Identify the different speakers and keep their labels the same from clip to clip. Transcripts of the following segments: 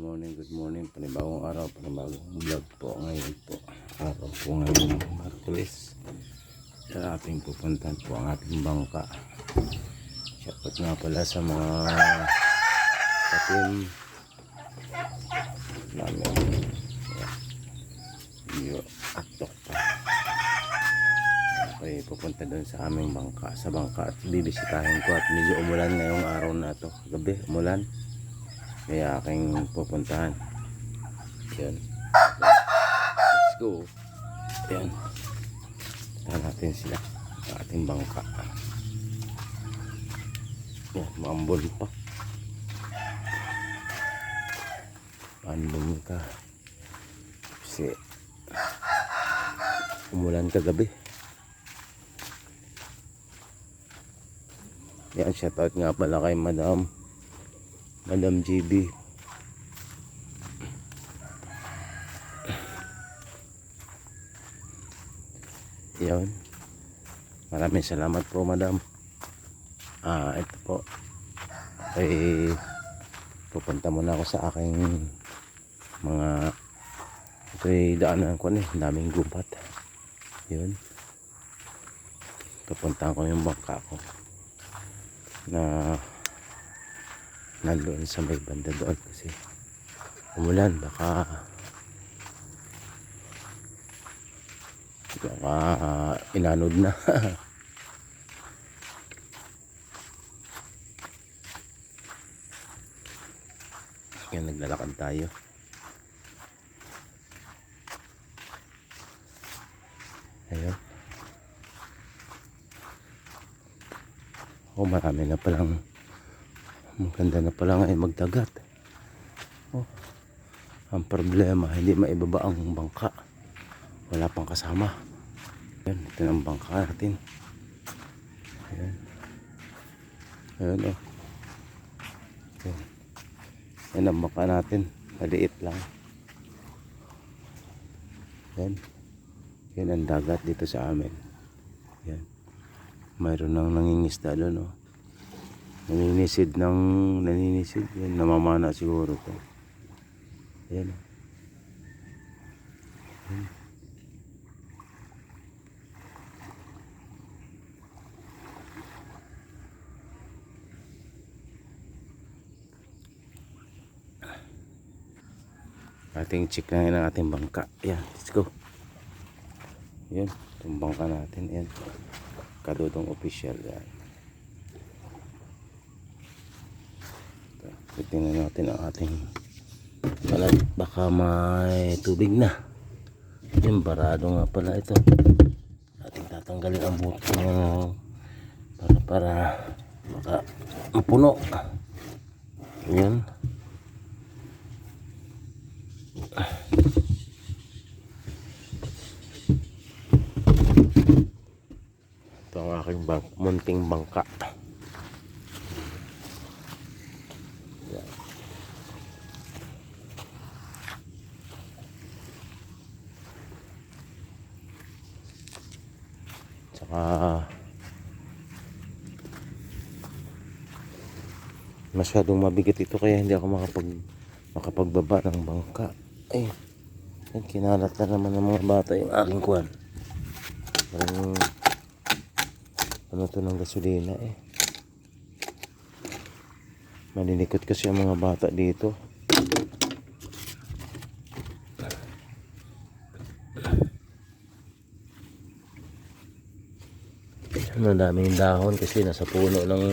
Speaker 1: morning, good morning. Panibagong araw, panibagong vlog po ngayon po. Araw po ngayon, Markulis. Sa ating pupuntan po ang ating bangka. Shoutout nga pala sa mga katim namin. Yo, atok pa. Okay, pupunta doon sa aming bangka. Sa bangka at bibisitahin ko at medyo umulan ngayong araw na to. Gabi, umulan kaya aking pupuntahan. Yan. Let's go. Yan. Saan natin sila. Sa ating bangka. Yan maambol pa. Maambol ka. Kasi umulan kagabi. Yan shoutout nga pala kay madam Madam GB. Yan. Maraming salamat po, madam. Ah, ito po. Ay pupunta muna ako sa aking mga ito'y daanan ko ni daming gubat yun pupunta ko yung bangka ko na nandoon sa may banda doon kasi umulan baka baka inanod na. Yan naglalakad tayo. Ayun. Oh marami na palang maganda na pala ngayon magdagat. Oh, ang problema hindi maibaba ang bangka. Wala pang kasama. Yan ito ang bangka natin. Ayan. Ayan oh. Yan, yan ang bangka natin. Maliit lang. Yan yan ang dagat dito sa amin. Yan mayroon nang nangingisda doon oh naninisid ng naninisid yan namamana siguro to. Ayan. ating check na ang ating bangka. Yan let's go. Yan itong bangka natin. Yan kadudong official yan Tingnan natin ang ating balat. Baka may tubig na. Yung barado nga pala ito. Ating tatanggalin ang buto para para maka mapuno. Yan. Ito ang aking bang munting bangka. Tsaka masyadong mabigat ito kaya hindi ako makapag makapagbaba ng bangka. Ay, yan, kinalat na naman ng mga bata yung aking kwan. Parang ano to ng gasolina eh. Malinikot kasi ang mga bata dito. Ano daming dahon kasi nasa puno ng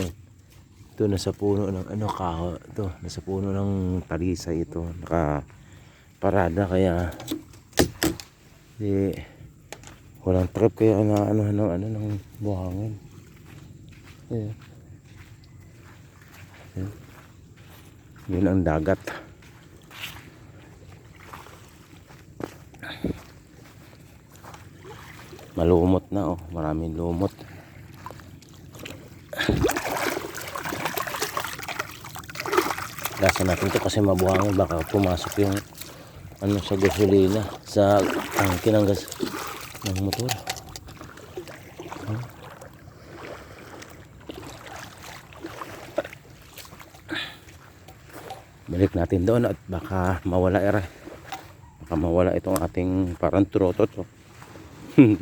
Speaker 1: ito nasa puno ng ano kaho ito. Nasa puno ng talisay ito. Naka parada kaya di walang trip. Kaya na ano ano ano ng buhangin. Ayan. Ayan. yun ang dagat. Malumot na oh. Maraming lumot Gasa natin to kasi mabuhangin baka pumasok yung ano sa gasolina sa tangke ng gas ng motor. Balik natin doon at baka mawala era baka mawala itong ating parang trotot oh.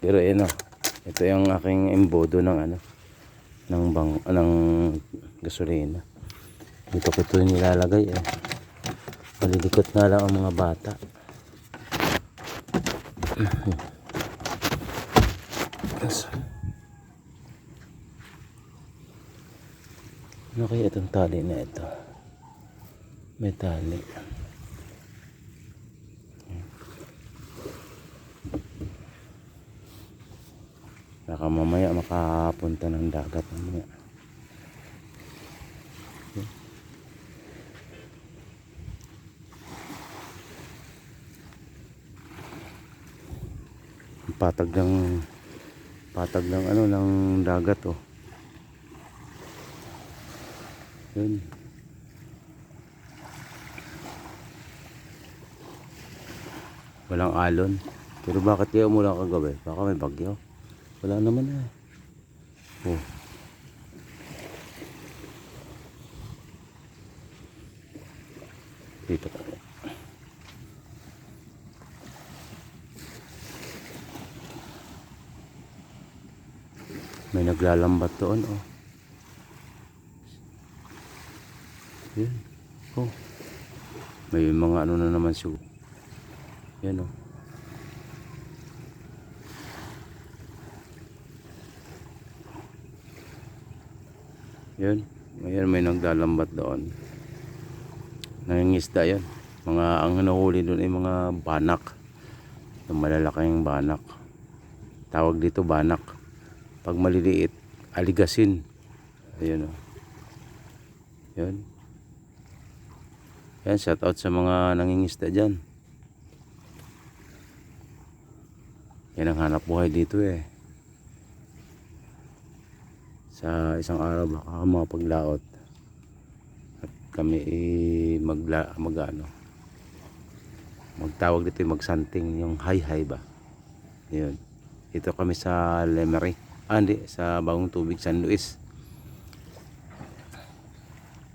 Speaker 1: pero yun oh, ito yung aking embodo ng ano ng bang ng gasolina dito ko ito nilalagay eh malilikot nga lang ang mga bata Yes. Ano kaya itong tali na ito? May tali. Baka mamaya makapunta ng dagat mamaya. Ang patag ng patag ng ano ng dagat oh. Yun. Walang alon. Pero bakit kaya umulan kagabi? Baka may bagyo. Wala naman eh. Oh. Dito ka. May naglalambat doon oh. Yan. Oh. May mga ano na naman siya. Yan oh. Yan. Ayan may naglalambat doon. Nangingisda yan. Mga ang nahuli doon ay mga banak. Yung malalaking banak. Tawag dito banak. Pag maliliit, aligasin. Ayan oh. Yan. Yan, shout out sa mga nangingisda dyan. Yan ang hanap buhay dito eh. Sa isang araw baka makapaglaot. At kami eh, magla, mag ano, magtawag dito yung magsanting yung high-high ba. Yun. Ito kami sa Lemery. Ah. Sa Bagong Tubig, San Luis.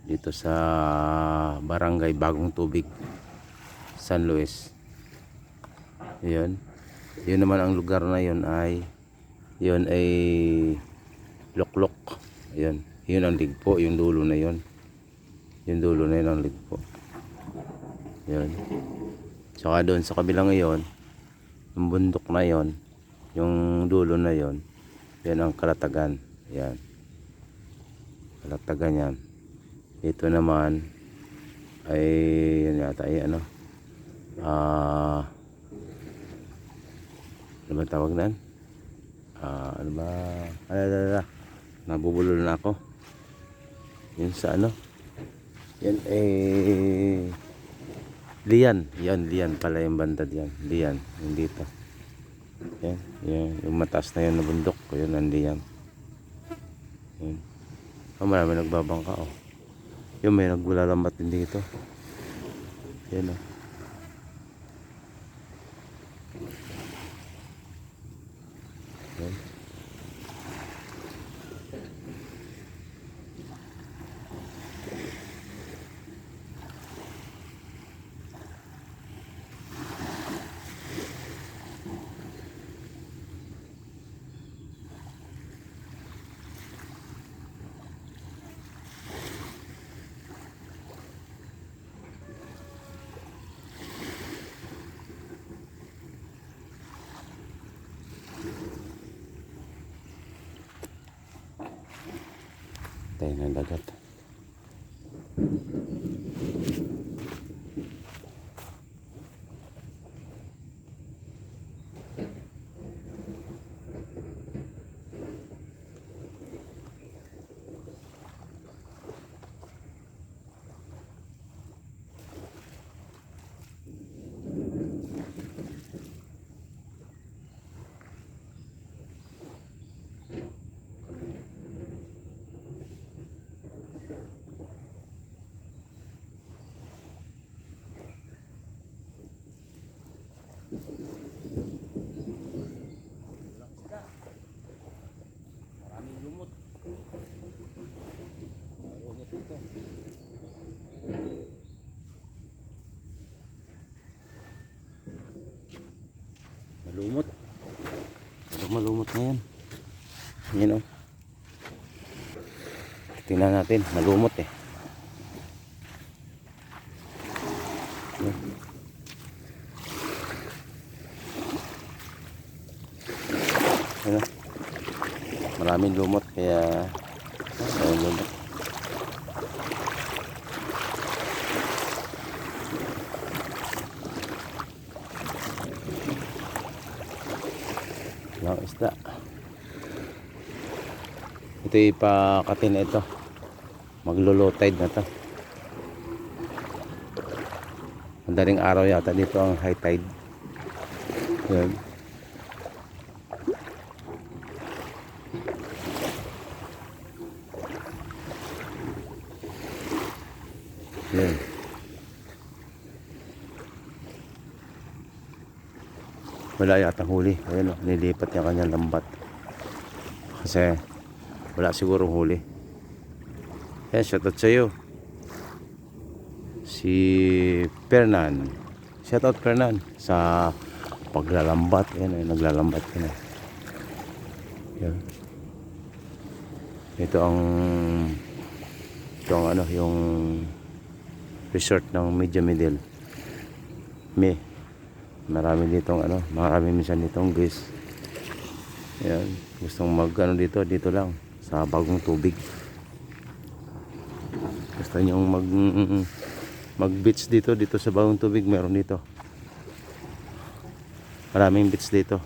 Speaker 1: Dito sa Barangay Bagong Tubig, San Luis. Yun. Yun naman ang lugar na yun ay yun ay Loklok. Ayan. Yun ang ligpo. Yung dulo na yun. Yung dulo na yun ang ligpo. Yun. Saka doon sa kabilang ngayon, yung bundok na yon yung dulo na yon yan ang kalatagan. Yan. Kalatagan yan. Ito naman ay yan yata ay ano ah ano ba tawag nan? Ah, ano ba? Alala, nabubulol na ako. Yun sa ano? Yan eh Lian, yan Lian pala yung banda diyan. Lian, yung dito. Yan, yan, yung mataas na yan na bundok, yun ang Lian. Yan. Oh, marami nagbabangka oh. Yung may nagulalambat din dito. Yan oh. นั่นนะครับ lumot lumalumot na yan. Yun o oh. tingnan natin malumot eh. Yun oh. maraming lumot kaya maraming lumot. Ito ipakatin na ito. Maglo-low tide na to. Madaling araw yata dito ang high tide. Yan. Yan. Wala yata huli. Ayun o, nilipat yung kanyang lambat. Kasi wala siguro huli. Yan, shoutout sa iyo. Si Fernan. Shoutout Fernan sa paglalambat. Yan, ay, naglalambat ka na. Yan. Ito ang ito ang ano, yung resort ng Medya Middle. Me. Marami ditong ano, marami minsan ditong guys. Yan, gustong mag ano dito, dito lang sa bagong tubig. Gusto niyo mag mag beach dito, dito sa bagong tubig, meron dito. Maraming beach dito.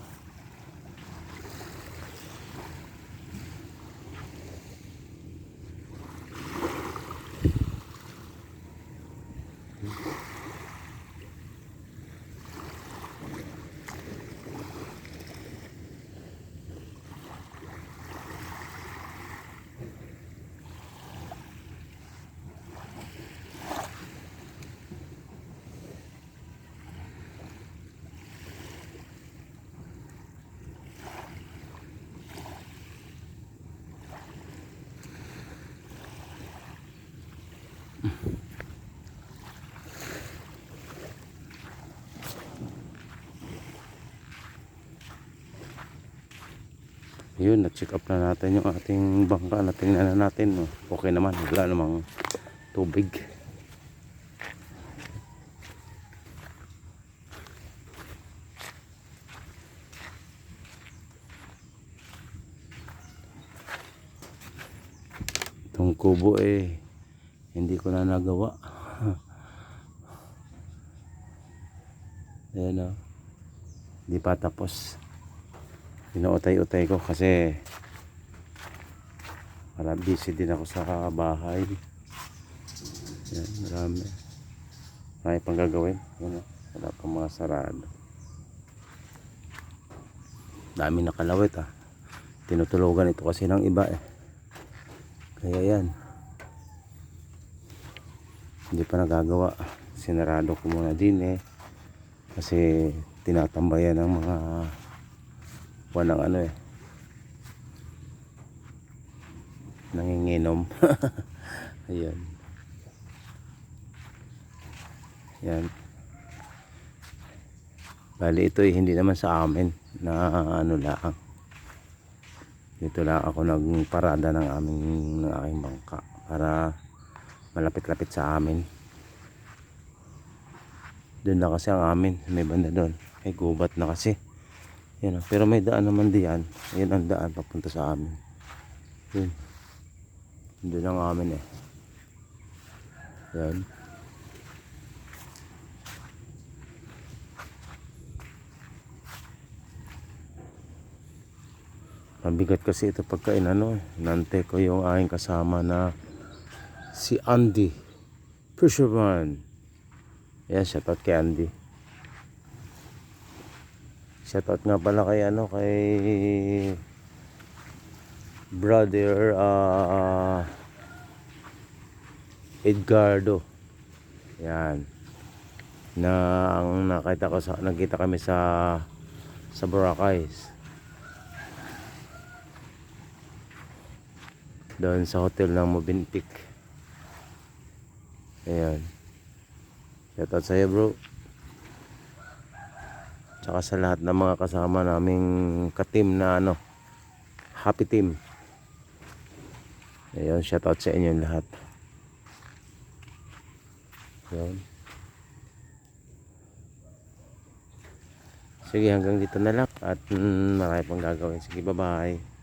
Speaker 1: Yun, na-check up na natin yung ating bangka. Na natin. oh. Okay naman. Wala namang tubig. Itong kubo eh, hindi ko na nagawa. Ayan o. Hindi pa tapos inuutay-utay ko kasi marami busy din ako sa bahay yan marami. Marami pang gagawin. Yan, wala pang mga sarado. Dami nakalawit ah. Tinutulugan ito kasi ng iba eh. Kaya yan. Hindi pa nagagawa. Sinarado ko muna din eh. Kasi tinatambayan ng mga walang ano eh. Nanginginom. Ayan. Yan bali ito eh, hindi naman sa amin. Na ano lang. Dito lang ako nagparada ng aming ng aking bangka para malapit-lapit sa amin. Doon na kasi ang amin. May banda doon. May gubat na kasi yan, pero may daan naman diyan. Ayun ang daan papunta sa amin. Yun. Doon ang amin eh. Yan. Mabigat kasi ito pagka inano eh. Nante ko yung aking kasama na si Andy Fisherman. Yan, shoutout kay Andy. Shoutout nga pala kay ano kay brother uh, Edgardo. Yan. Na ang nakita ko sa nakita kami sa sa Boracay. Doon sa hotel ng Mobintik. Ayan. Shoutout sa iyo bro tsaka sa lahat ng mga kasama naming ka-team na ano happy team Ayun, shoutout sa inyo lahat. Yun. Sige, hanggang dito na lang. At mm, marami pang gagawin. Sige, bye-bye.